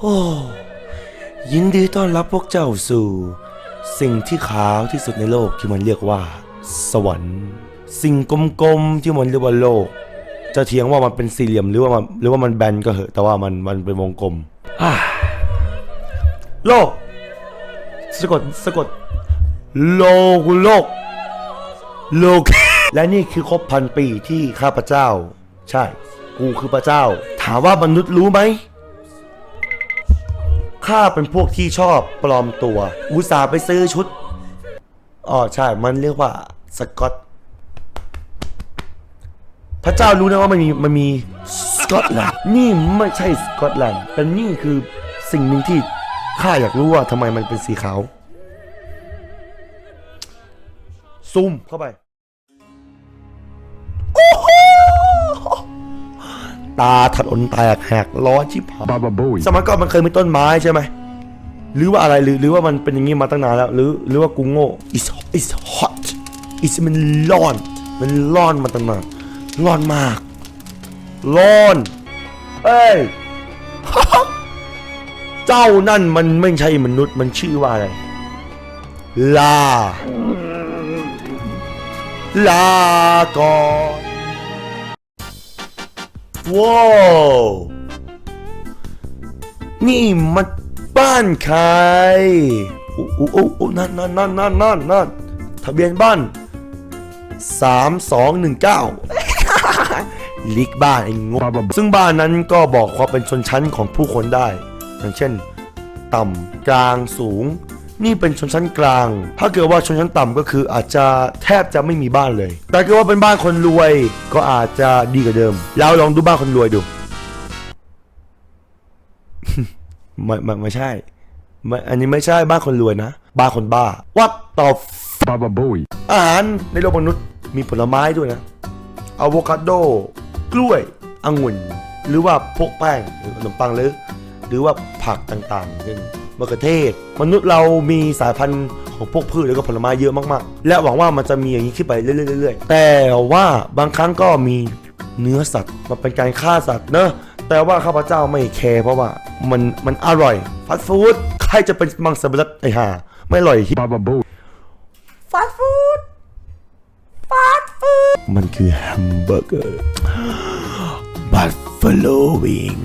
โอ้ยินดีต้อนรับพวกเจ้าสู่ สิ่งที่ขาวที่สุดในโลกที่มันเรียกว่า สวรรค์ สิ่งกลมๆที่มันเรียกว่าโลก จะเถียงว่ามันเป็นสี่เหลี่ยมหรือว่ามันหรือว่ามันแบนก็เหอะแต่ว่ามันมันเป็นวงกลมอ่าโลกสะกดสะกดโลกโลกโลกและนี่คือครบพันปีที่ข้าพเจ้า ใช่ กูคือพระเจ้า ถามว่ามนุษย์รู้ไหมข้าเป็นพวกที่ชอบปลอมตัว อุตส่าห์ไปซื้อชุดอ๋อใช่ มันเรียกว่าสกอต พระเจ้ารู้นะว่ามันมีมันมีสกอตแลนด์นี่ไม่ใช่สกอตแลนด์แต่นี่คือสิ่งหนึ่งที่ข้าอยากรู้ว่าทำไมมันเป็นสีขาว ซูมเข้าไป ตาถลนแตกแหกร้อนชิบหาย Baba Bowie. สมัยก่อนมันเคยมีต้นไม้ใช่ไหมหรือว่าอะไรหรือหรือว่ามันเป็นอย่างนี้มาตั้งนานแล้วหรือหรือว่ากูโง่ it's it's hot it's มันร้อน มันร้อนมาตั้งนานร้อนมากร้อนเอ้ยเจ้านั่นมันไม่ใช่มนุษย์มันชื่อว่าอะไรลาลาก่อน ว้าวนี่มันบ้านใครอู้อู้อู้อู้นั่นนั่นนั่นนั่นนั่นนั่นทะเบียนบ้านสามสองหนึ่งเก้าลิกบ้านไอ้ง Baba ซึ่งบ้านนั้นก็บอกความเป็นชนชั้นของผู้คนได้ อย่างเช่น ต่ำกลางสูง นี่เป็นชนชั้นกลาง ถ้าเกิดว่าชนชั้นต่ำก็คืออาจจะแทบจะไม่มีบ้านเลย แต่เกิดว่าเป็นบ้านคนรวยก็อาจจะดีกว่าเดิมเราลองดูบ้านคนรวยดูไม่ไม่ไม่ใช่ไม่อันนี้ไม่ใช่บ้านคนรวยนะ บ้านคนบ้า What the f- Baba Bowie. อาหารในโลกมนุษย์มีผลไม้ด้วยนะอะโวคาโด กล้วยองุ่น หรือว่าพวกแป้งหรือขนมปังหรือ หรือว่าผักต่างๆเช่น มะเขือเทศ มนุษย์เรามีสายพันธุ์ของพวกพืชแล้วก็ผลไม้เยอะมากๆ และหวังว่ามันจะมีอย่างนี้ขึ้นไปเรื่อยๆๆแต่ว่าบางครั้งก็มีเนื้อสัตว์มันเป็นการฆ่าสัตว์เนอะแต่ว่าข้าพเจ้าไม่แคร์เพราะว่ามันมันอร่อยฟาสต์ฟู้ดใครจะเป็นมังสวิรัตไอห่าไม่อร่อย Baba Bowie. ฟาสต์ฟู้ดฟาสต์ฟู้ดมันคือแฮมเบอร์เกอร์บัฟฟาโลวิง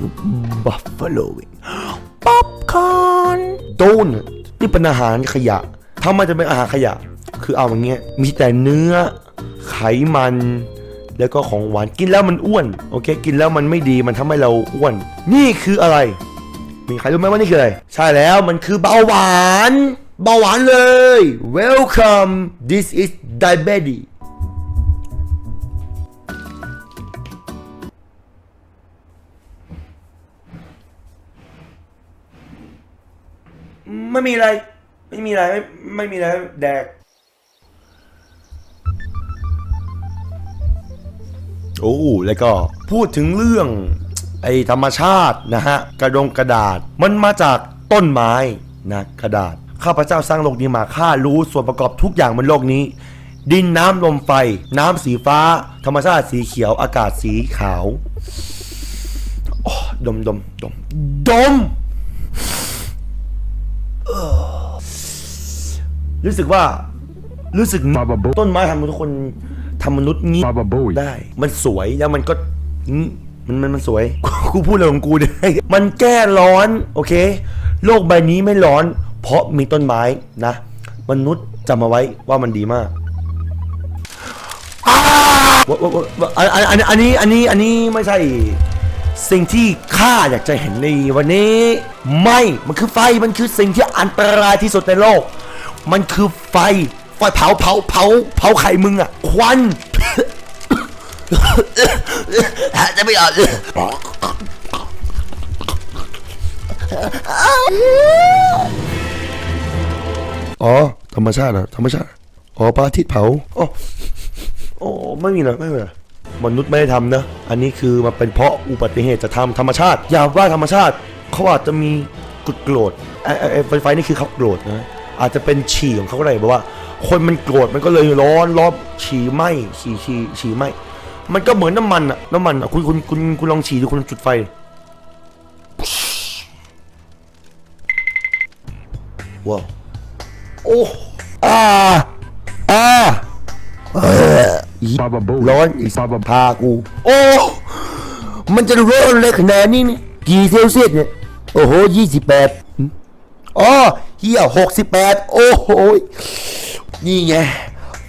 บัฟฟาโลวิงป๊อปคอ ร์นโดนทนี่เป็นอาหารขยะทำไมจะเป็นอาหารขยะ คือเอาอย่างเงี้ยมีแต่เนื้อไขมัน แล้วก็ของหวานกินแล้วมันอ้วนโอเค กินแล้วมันไม่ดีมันทำให้เราอ้วน นี่คืออะไร มีใครรู้ไหมว่านี่คืออะไร ใช่แล้วมันคือเบาหวาน เบาหวานเลย Welcome this is diabetes ไม่มีอะไร ไม่มีอะไรไม่ไม่มีอะไรแดก โอ้แล้วก็พูดถึงเรื่อง ไอ้ธรรมชาตินะฮะ กระดงกระดาษมันมาจากต้นไม้นะกระดาษ ข้าพเจ้าสร้างโลกนี้มาข้ารู้ส่วนประกอบทุกอย่างบนโลกนี้ ดินน้ำลมไฟ น้ำสีฟ้า ธรรมชาติสีเขียวอากาศสีขาวดมดมดมดม รู้สึกว่า รู้สึก Baba Bowie. ต้นไม้ทำให้ทุกคนทำมนุษย์งี้ Baba Bowie. ได้ มันสวยแล้วมันก็อืมมันมันมันสวย กูพูดอะไรของกูเนี่ย มันแก้ร้อน โอเค โลกใบนี้ไม่ร้อน เพราะมีต้นไม้นะ มนุษย์จำมาไว้ว่ามันดีมากอ้าววะวะวะวะอันอันอันอันนี้ อันนี้ อันนี้ไม่ใช่ สิ่งที่ข้าอยากจะเห็นในวันนี้ ไม่มันคือไฟมันคือสิ่งที่อันตรายที่สุดในโลก มันคือไฟไฟเผาเผาเผาเผาไข่มึงอะควันจะไม่ออกอ๋อธรรมชาติเหรอธรรมชาติอ๋อพระอาทิตย์เผาอ๋อโอ้ไม่มีนะไม่มีนะ มนุษย์ไม่ได้ทำนะ อันนี้คือมันเป็นเพราะอุบัติเหตุจะทำธรรมชาติ อย่าว่าธรรมชาติเขาอาจจะมีกดโกรธไอ้ไฟไฟนี่คือเขาโกรธนะ อาจจะเป็นฉี่ของเขาก็ได้แบบว่า คนมันโกรธมันก็เลยร้อนร้อนฉี่ไหมฉี่ฉี่ฉี่ไหมมันก็เหมือนน้ำมันอะน้ำมันอะคุณคุณคุณคุณลองฉีดดูคุณจุดไฟว้าวโอ้อาอา อีร้อนอีสับพากู โอ้ มันจะร้อนเลยขนาดนี้นี่กี่เซลเซียสเนี่ย โอ้โหยี่สิบแปดอ๋อเฮียหกสิบแปดโอ้โห นี่ไง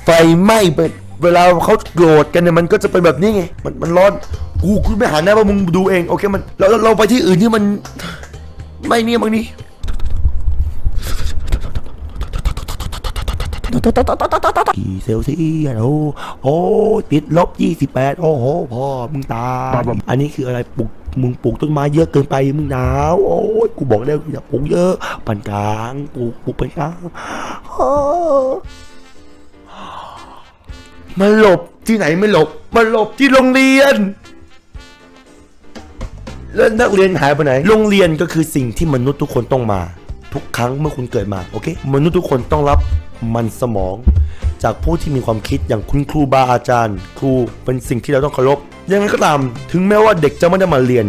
ไฟไหม้เป็นเวลาเขาโกรธกันเนี่ยมันก็จะเป็นแบบนี้ไง มันมันร้อน กูกูไม่หาหน้าว่ามึงดูเอง โอเคมันเราเราเราไปที่อื่นที่มัน ไม่เนี่ยบางนี้ กี่เซลเซียสโอ้โอ้ติดลบยี่สิบแปดโอ้โหพ่อมึงตายอันนี้คืออะไรปลูกมึงปลูกต้นไม้เยอะเกินไปมึงหนาวโอ้ยกูบอกแล้วอย่าปลูกเยอะปานกลางปลูกปลูกปานกลางมันหลบที่ไหนไม่หลบมันหลบที่โรงเรียนแล้วนักเรียนหายไปไหน โรงเรียนก็คือสิ่งที่มนุษย์ทุกคนต้องมา ทุกครั้งเมื่อคุณเกิดมา โอเค มนุษย์ทุกคนต้องรับ มันสมอง จากผู้ที่มีความคิดอย่างคุณครูบาอาจารย์ ครูเป็นสิ่งที่เราต้องเคารพยังไงก็ตาม ถึงแม้ว่าเด็กจะไม่ได้มาเรียน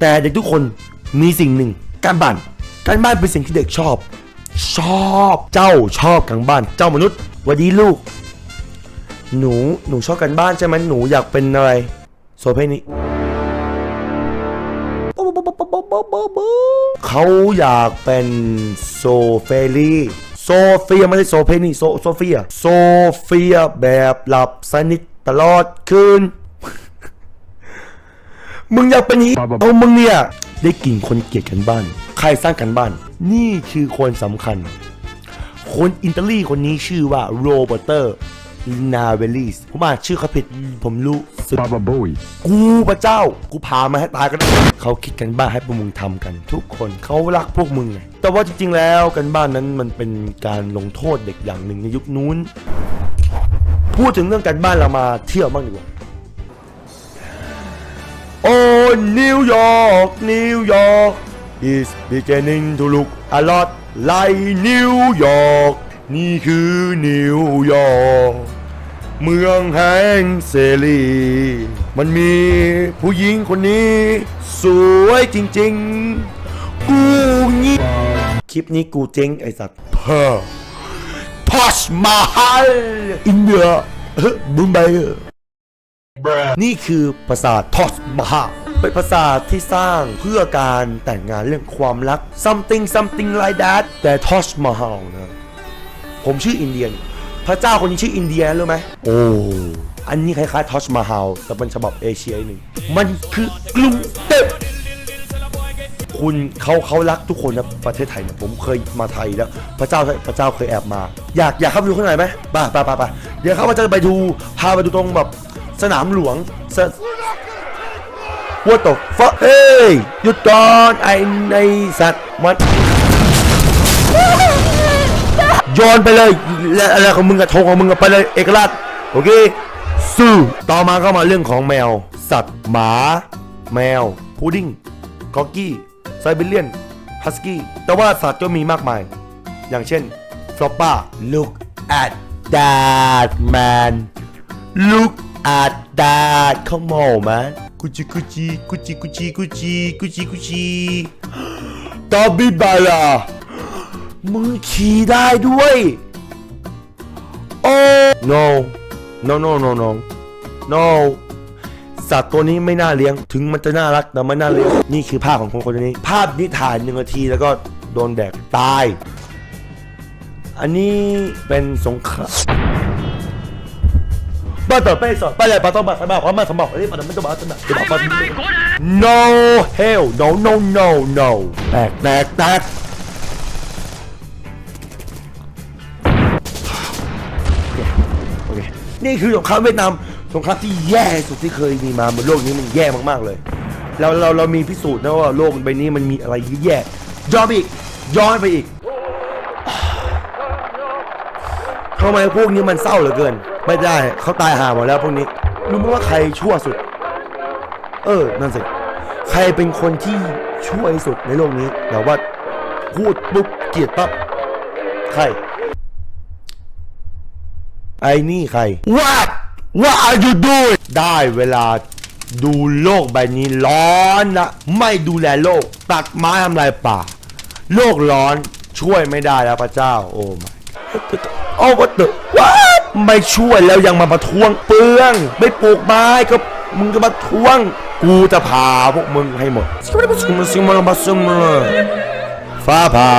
แต่เด็กทุกคนมีสิ่งหนึ่ง การบ้าน การบ้านเป็นสิ่งที่เด็กชอบ ชอบเจ้าชอบการบ้าน เจ้ามนุษย์วัสดีลูก หนูหนูชอบการบ้านใช่ไหมหนูอยากเป็นอะไรโซเพนิเขาอยากเป็นโซเฟลี โซเฟียไม่ใช่โซเพนี่โซโซเฟียโซเฟียแบบหลับสนิทตลอดคืน มึงอยากเป็นนี้บ้าๆเอามึงเนี่ยได้กลิ่นคนเกลียดกันบ้าน ใครสร้างกันบ้าน นี่คือคนสำคัญ คนอิตาลีคนนี้ชื่อว่าโรเบร์เตอร์ นาเวลิสผมอ่านชื่อเขาผิด ผมรู้สึก Baba Booey. กูพระเจ้า กูพามาให้ตายก็ได้เขาคิดกันบ้านให้พวกมึงทำกัน ทุกคนเขารักพวกมึงไงแต่ว่าจริงๆแล้วกันบ้านนั้นมันเป็นการลงโทษเด็กอย่างหนึ่งในยุคนู้น พูดถึงเรื่องการบ้านเรามาเที่ยวบ้างดีกว่า โอ้นิวยอร์กนิวยอร์ก is beginning to look a lot like New York นี่คือนิวยอร์กเมืองแห่งเสรี มันมีผู้หญิงคนนี้ สวยจริงๆ กูงี้คลิปนี้กูเจ๊งไอสัตว์เพ้อพอชมาฮัลอินเดียบุมไบนี่คือปราสาททอสมาฮาเป็นปราสาทที่สร้างเพื่อการแต่งงานเรื่องความรัก something something like that แต่ทอสมาฮานะ ผมชื่ออินเดียน พระเจ้าคนนี้ชื่ออินเดียรู้ไหมโอ้อันนี้คล้ายๆทอชมาฮาลแต่เป็นฉบับเอเชียหนึ่งมันคือกรุงเทพคุณเขาเขารักทุกคนนะประเทศไทยเนี่ยผมเคยมาไทยแล้ว พระเจ้าพระเจ้าเคยแอบมา อยากอยากเข้าไปดูข้างในไหมไปไปไปไปเดี๋ยวเขาว่าจะไปดูพาไปดูตรงแบบสนามหลวงส What the fuck เฮ้ยหยุดก่อนไอ้ในสัตว์มัน โยนไปเลยและอะไรของมึงอะโทงของมึงอะไปเลยเอกราชโอเคสู้ต่อมาก็มาเรื่องของแมว สัตว์ หมา แมว พุดดิ้งคอกกี้ไซบีเรียนฮัสกี้แต่ว่าสัตว์ก็มีมากมาย อย่างเช่นฟลอปป้า look at that man look at that come on man กุจิกุจิกุจิกุจิกุจิกุจิกุจิตอบิบาลา มึงขี่ได้ด้วย โอ้ no no no no no no สัตว์ตัวนี้ไม่น่าเลี้ยง ถึงมันจะน่ารักแต่ไม่น่าเลี้ยง นี่คือภาพของคนคนนี้ ภาพนี้ถ่ายหนึ่งนาทีแล้วก็โดนแดกตาย อันนี้เป็นสงครามบ้าต่อไปสอนไปเลยปาต้องมาสมัครมาสมัครอันนี้ปาต้องไม่ต้องมาสมัคร no hell no no no no แตกแตกแตก นี่คือสงครามเวียดนามสงครามที่แย่สุดที่เคยมีมาบนโลกนี้มันแย่มากๆเลยเราเราเรามีพิสูจน์นะว่าโลกใบนี้มันมีอะไรแย่ย้อนไปอีกย้อนไปอีกทำไมพวกนี้มันเศร้าเหลือเกิน ไม่ได้เขาตายหาหมดแล้วพวกนี้รู้ไหมว่าใครชั่วสุด เออนั่นสิใครเป็นคนที่ชั่วที่สุดในโลกนี้แบบว่าพูดปุ๊บเกลียดปั๊บใคร ไอ้นี่ใคร what What are you doing ได้เวลาดูโลกใบนี้ร้อนนะไม่ดูแลโลก ตัดไม้ทำลายป่า โลกร้อนช่วยไม่ได้แล้วพระเจ้า โอ้ไม่โอ้วัดเดอวัดไม่ช่วยแล้วยังมาประท้วงเปลือง ไม่ปลูกไม้ก็มึงก็มาท้วง กูจะพาพวกมึงให้หมดซิมซิมมาซิมเลยฟ้าผ่า